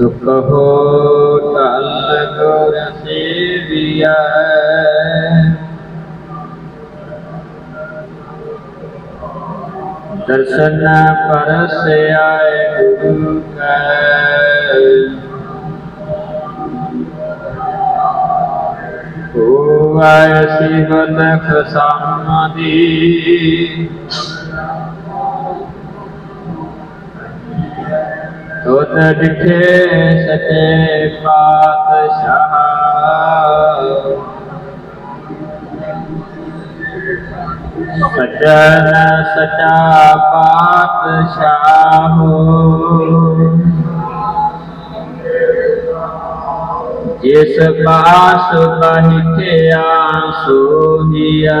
सुख हो तल गुर सेविया। दर्शन पर से आए गुरु का। शिव तख समाधि तुत सचे पातशाह। सचन सचा पातशाह। जिस पास बहिथे आँसू दिया।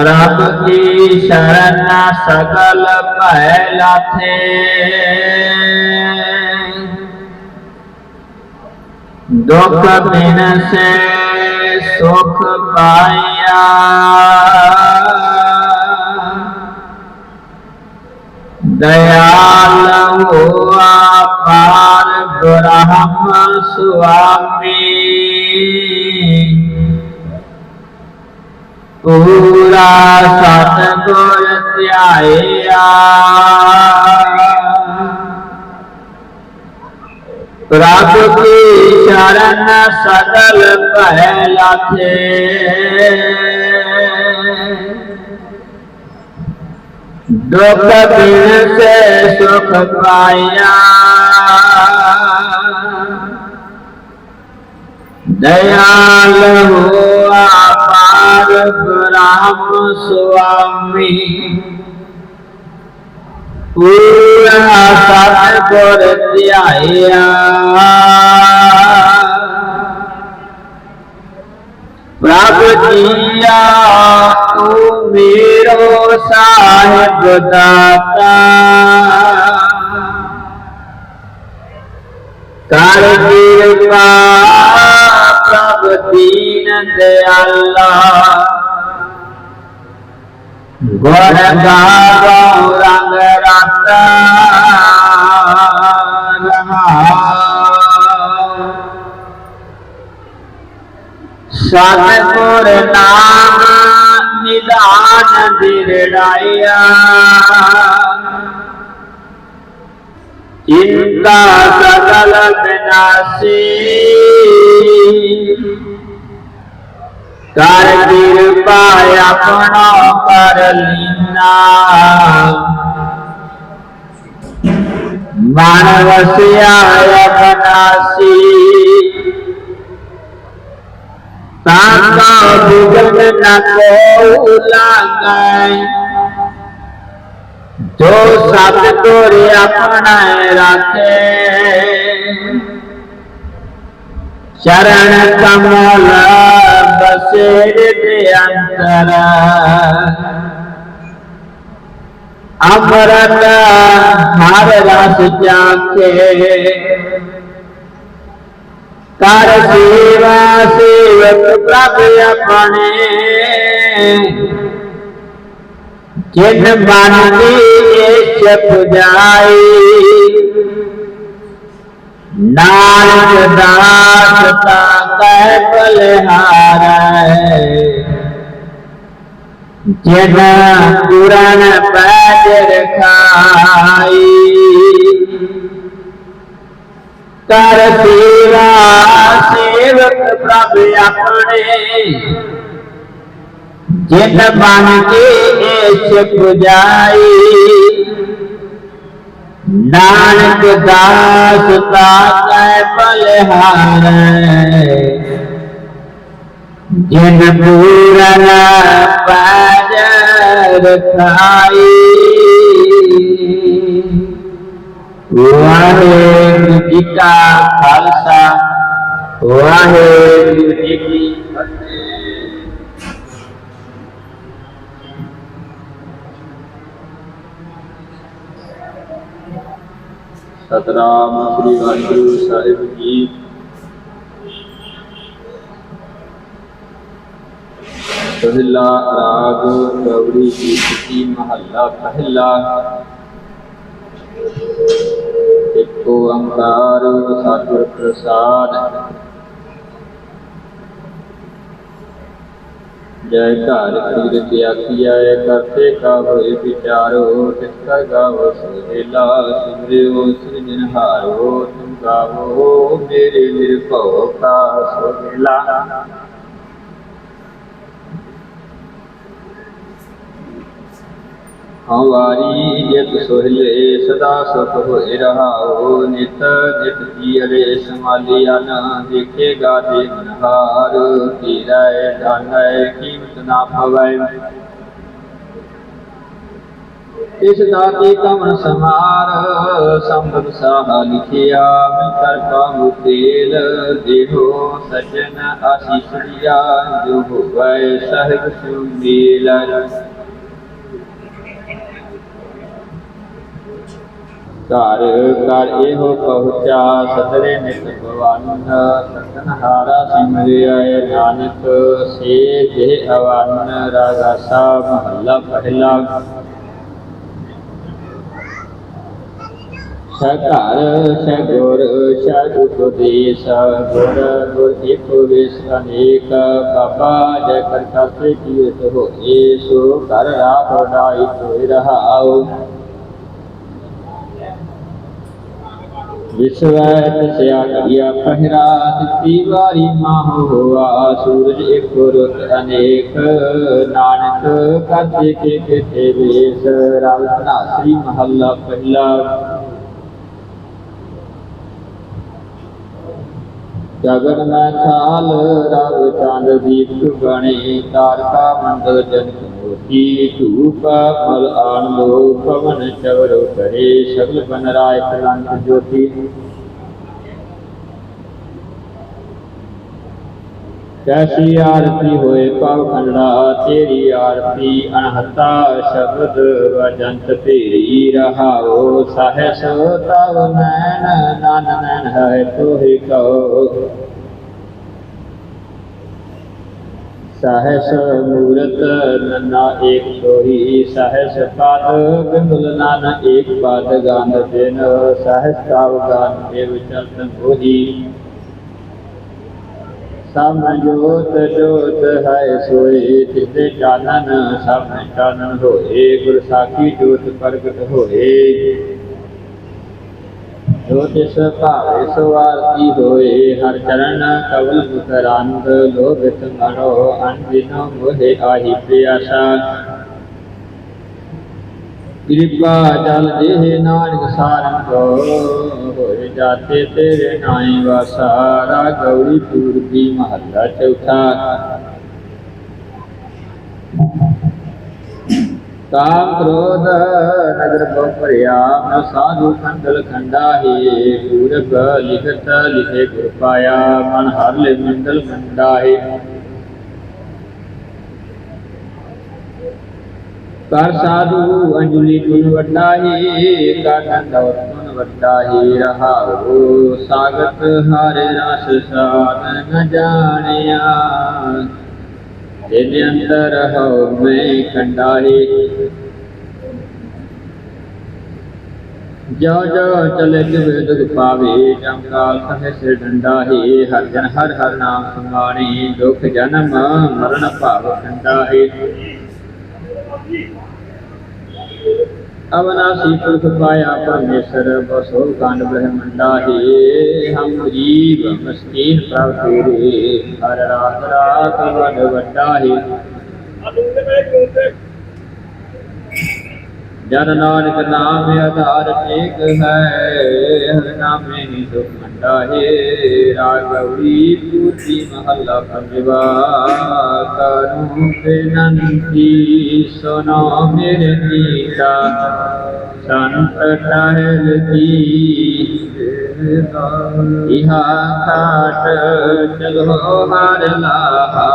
प्रभु की शरण सकल पहला थे दुख दिन से सुख पाया दयाल हुआ पार ब्रह्म स्वामी। पूरा सतगुर त्याया प्रभ की चरण सदल पहला थे दुख दिन से सुख पाया। दयाल हो अपार ब्रह्म स्वामी पूरा सत गुर त्याया प्रभ जिया तू मेरो साहिब दाता। कर कृपा সব দিন দে আল্লাহ। গড় গাও রঙ রাতা সতপুর নাম নিদান বিরড়াইয়া চিন্তা সকল বিনাশী। कर कृपा अपना कर लीना मानवसिया अपनासी ताका विघन न को लगाए जो सब तोरे अपनाए रखे शरण कमल अंतरा। अमृत हर रस जाके कर सेवा सेवक प्रभु अपने। जिन मन की पुजाई नाच दासता कै बलहार जना पुराण पैदर खाई कर सेवा सेवक प्रभ अपने। जिन बन के पुजाई नानक दास बलहार। जिन पूरन पाजर खाई, वाहे गुरुजी का खालसा, वाहे गुरुजी की फतेह। ਸਤਨਾਮ ਸ੍ਰੀ ਵਾਹਿਗੁਰੂ ਸਾਹਿਬ ਜੀ ਪਹਿਲਾ ਰਾਗ ਗੌਰੀ ਦੀ ਸਤੀ ਮਹੱਲਾ ਪਹਿਲਾ ਇੱਕ ਓੰਕਾਰ ਸਤਿਗੁਰ ਪ੍ਰਸਾਦ ਜੈ ਘਰ ਕੀਰਤ ਆਖੀਆ ਕਰਤੇ ਕਾ ਹੋਏ ਵਿਚਾਰੋ, ਤਿਸ ਕਾ ਗਾਵੋ ਸੁਹੇਲਾ ਸਿਮਰਿਓ ਸਿਰਜਨਹਾਰੋ ਤੁਮ ਗਾਵੋ, ਮੇਰੇ ਨਿਰਭਉ ਕਾ ਸੁਹੇਲਾ ਹਵਾਰੀ ਜਿਤ ਸੋਹਿਲੇ ਸਦਾ ਸੁਖ ਹੋਏ ਰਹਾਓ, ਨਿਤ ਨਿਤ ਜੀਰੇ ਸਮਾਲੀਆ ਨਾ ਦੇਖੇਗਾ ਦੇ ਮਨਹਾਰ ਤੀਰੈ ਕੀਮਤ ਨਾ ਪਵੈ। ਇਸ ਦਾਤੇ ਕਮਨ ਸਮਾਰ ਸੰਭਵ ਸਾਹਾ ਲਿਖਿਆ ਮਿਲ ਕਰ ਕਾਮੁ ਤੇਲ, ਦੇਹੋ ਸਜਨ ਆਸੀਸ ਦਿਆ, ਜੋ ਹੋਵੈ ਸਹਿਬ ਸੁਮੀਲ। कार कार एहो पहुचा सतरे नित भवन सतन हारा सिमरिय नानक, से जे अवान रागासा महला पहला सकार सगुर सदुपदेश गुर गुर एक अनेक, बाबा जय करता की किए तो हो कर राख डाई तो रहाओ। ਵਿਸਵੈ ਤਸਿਆ ਕਰਿਆ ਪਹਿਰਾ ਦਿੱਤੀ ਵਾਰੀ ਮਾਹੁ ਹੋਆ, ਸੂਰਜ ਇੱਕ ਰੁੱਤ ਅਨੇਕ, ਨਾਨਕ ਕਰਤੇ ਕੇ ਕਿਤੇ ਵੇਸ ਰਵ ਨਾਸਰੀ ਮਹੱਲਾ ਪਹਿਲਾ। ਜਗਨ ਮੈਂ ਥਾਲ ਰਵ ਚੰਦ ਦੀਪ ਗਣੇ ਤਾਰਕਾ ਮੰਡਲ ਜਨਕ ਮੋਤੀ ਧੂਪ ਮਲ ਆਨ ਪਵਨ ਚਵਰ ਕਰੇ ਸਗਲ ਬਨ ਰਾਇ ਕਲੰਕ ਜੋਤੀ ਕੈਸੀ ਆਰਤੀ ਹੋਏ ਪਵ ਖੰਡਾ ਤੇਰੀ ਆਰਤੀ ਅਨਹਤਾ ਸ਼ਬਦ ਵਜੰਤ ਤੇਰੀ ਰਹਾਓ ਸਹਸ ਤਵ ਨੈਣ ਨਨ ਨੈਣ ਹੈ ਤੋਹਿ ਕਉ ਸਹਸ ਮੂਰਤ ਨਨਾ ਏਕ ਸੋਹੀ, ਸਹਸ ਪਦ ਬਿਮਲ ਨਨ ਏਕ ਪਦ ਗਾਨ ਦਿਨ ਸਹਸ ਤਵ ਗੰਧ ਏਵ ਚਲਤ ਹੋਈ ਸਭ ਜੋਤ ਜੋਤ ਹੈ ਸੋਏ ਤਿਤੇ ਚਾਨਨ ਸਭ ਚਾਨਨ ਹੋਏ, ਗੁਰ ਸਾਖੀ ਜੋਤ ਪ੍ਰਗਟ ਹੋਏ। ज्योतिष पावेश वारती होए, हर चरण कवल मुकरांग लोभ समरो अनबिनो मोहे आहि प्रियासा कृपा जल देह नानक सारन को होए जाते तेरे नाई वासा। रा गौरी पूर्वी महल्ला चौथा। ਕਾਮ ਕ੍ਰੋਧ ਨਗਰ ਬੋ ਭਰਿਆ, ਨ ਸਾਧੂ ਖੰਡਲ ਖੰਡਾ ਪੂਰਬ ਲਿਖਤ ਲਿਖੇ ਗੁਰ ਪਾਇਆ, ਮਨ ਹਰ ਲੈ ਮੰਡਲ ਮੰਡਾ ਕਰ ਸਾਧੂ ਅੰਜੁਲੀ ਗੁਣ ਵੱਡਾ ਹੀ ਗੁਣ ਵੱਡਾ ਰਹਾਉ ਸਾਗਤ ਹਰਿ ਰਸ ਸਾਧ ਨ ਜਾਣਿਆ। ਤੇਰੇ ਅੰਦਰ ਹੋ ਮੈਂ ਕੰਡਾਹੀ ਜੋ ਚਲੇ ਜਿਵੇ ਦੁਖ ਪਾਵੇ ਜੰਕਾਲ ਸਹੇ ਸੇ ਡੰਡਾ ਹੀ ਹਰ ਜਨ ਹਰ ਹਰ ਨਾਮ ਸੁਮਾਣੀ ਦੁਖ ਜਨਮ ਮਰਨ ਭਾਵ ਖੰਡਾ ਹੀ अवनाशी पुरुष पाया परमेश्वर बसो कान ब्रह्मंडा हे हम जीव मस्तीन प्राप्त रे हर रात रात वन वड्डा हे ਜਨ ਨਾਨਕ ਨਾਮ ਆਧਾਰ ਟੇਕ ਹੈ ਹਰ ਨਾਮੇ ਹੀ ਦੁਖ ਮੰਡਾ ਹੈ ਰਾਗਵੀ ਪੂਰਤੀ ਮਹੱਲਾ ਪੰਜਵਾ ਕਰੂੰ ਬੇਨੰਤੀ ਸੁਨੋ ਮੇਰੇ ਜੀਤਾ ਸੰਤ ਟਹਿਲ ਜੀ ਇਹਾ ਖਾਟ ਚਲੋ ਹਰ ਲਾਹਾ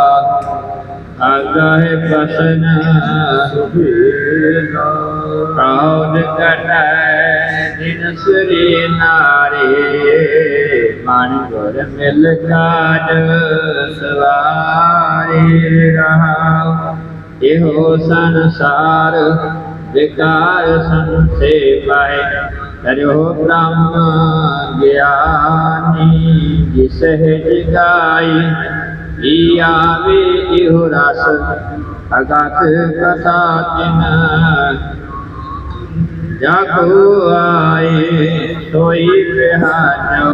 ਆਗਾਏ ਬਸਨ ਕੌਣ ਕਟੈ ਦਿਨ ਸਰੀ ਨਾਰੇ ਮਨ ਗੁਰ ਮਿਲ ਕਾਜ ਸਵਾਰੇ ਰਹਾ ਇਹੋ ਸੰਸਾਰ ਵਿਕਾਰ ਸੰਸੇ ਪਾਏ ਕਰਿਓ ਬ੍ਰਹਮ ਗਿਆਨੀ, ਜਿਸ ਜਗਾਈ ਈ ਆਵੇ ਇਹੋ ਰਸ ਅਗਤ ਕਥਾ ਤਿਨ ਜਾ ਕੋ ਆਏ, ਸੋਈ ਵਿਹਾਜੋ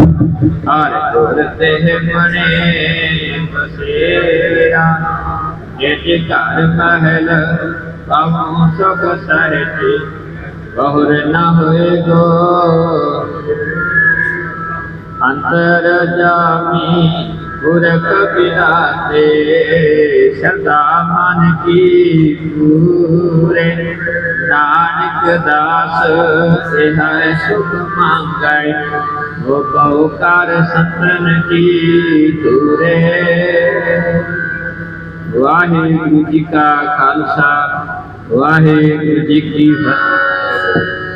ਹਰ ਗੁਰ ਤੇ ਮਣੇ ਬਸੇਰਾ। ਜੇ ਘਰ ਮਹਿਲ ਪਵੋ ਸੁਖ ਸਰਤੀ ਬਹੁਰ ਨਾ ਹੋਏ ਗੋ ਅੰਤਰ ਜਾਮੀ गुर बिराते सदा मन की पूरे। नानक दास इन्हें सुख मांगे, वो बहुकार सतन की दूरे वाहे गुरु जी का खालसा वाहे गुरु जी की फतेह